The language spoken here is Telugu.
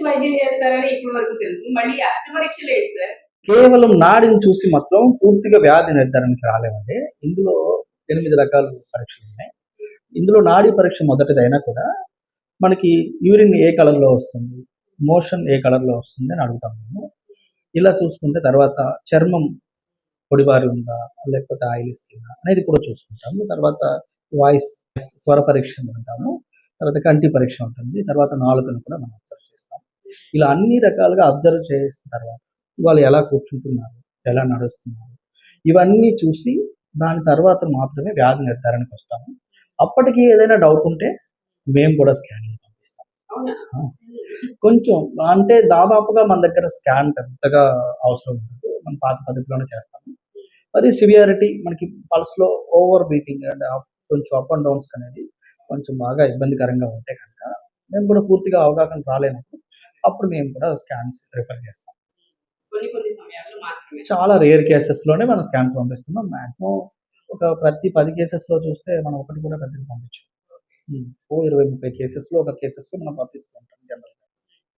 చూసి వైద్యం చేస్తారని ఇప్పటి వరకు తెలుసు. మళ్ళీ అష్టపరీక్ష లేదు సార్. కేవలం నాడిని చూసి మాత్రం పూర్తిగా వ్యాధి నిర్ధారణకి రాలేమండి. ఇందులో ఎనిమిది రకాల పరీక్షలు ఉన్నాయి. ఇందులో నాడీ పరీక్ష మొదటిదైనా కూడా మనకి యూరిన్ ఏ కలర్లో వస్తుంది? మోషన్ ఏ కలర్లో వస్తుంది అని అడుగుతాం మేము. ఇలా చూసుకుంటే తర్వాత చర్మం పొడిబారి ఉందా? లేకపోతే ఆయిల్ స్కిన్ అనేది కూడా చూసుకుంటాము. తర్వాత వాయిస్ స్వర పరీక్ష అంటాము. తర్వాత కంటి పరీక్ష ఉంటుంది. తర్వాత నాలుకను కూడా మనం ఇలా అన్ని రకాలుగా అబ్జర్వ్ చేసిన తర్వాత వాళ్ళు ఎలా కూర్చుంటున్నారు ఎలా నడుస్తున్నారు ఇవన్నీ చూసి దాని తర్వాత మాత్రమే వ్యాధి నిర్ధారణకు వస్తాము. అప్పటికి ఏదైనా డౌట్ ఉంటే మేము కూడా స్కానింగ్ పంపిస్తాం. కొంచెం అంటే దాదాపుగా మన దగ్గర స్కాన్ పెద్దగా అవసరం ఉండదు. మన పాత పద్ధతిలోనే చేస్తాము. అది సివియారిటీ మనకి పల్స్లో ఓవర్ బీటింగ్ అండ్ కొంచెం అప్ అండ్ డౌన్స్ అనేది కొంచెం బాగా ఇబ్బందికరంగా ఉంటే కనుక మేము కూడా పూర్తిగా అవగాహన రాలేనప్పుడు అప్పుడు మేము కూడా స్కాన్స్ రిఫర్ చేస్తాం. చాలా రేర్ కేసెస్లోనే మనం స్కాన్స్ పంపిస్తున్నాం. మ్యాక్సిమం ఒక ప్రతి పది కేసెస్లో చూస్తే మనం ఒకటి కూడా పెద్దగా పంపించు. ఓ ఇరవై ముప్పై కేసెస్లో ఒక కేసెస్లో మనం పంపిస్తూ ఉంటాం జనరల్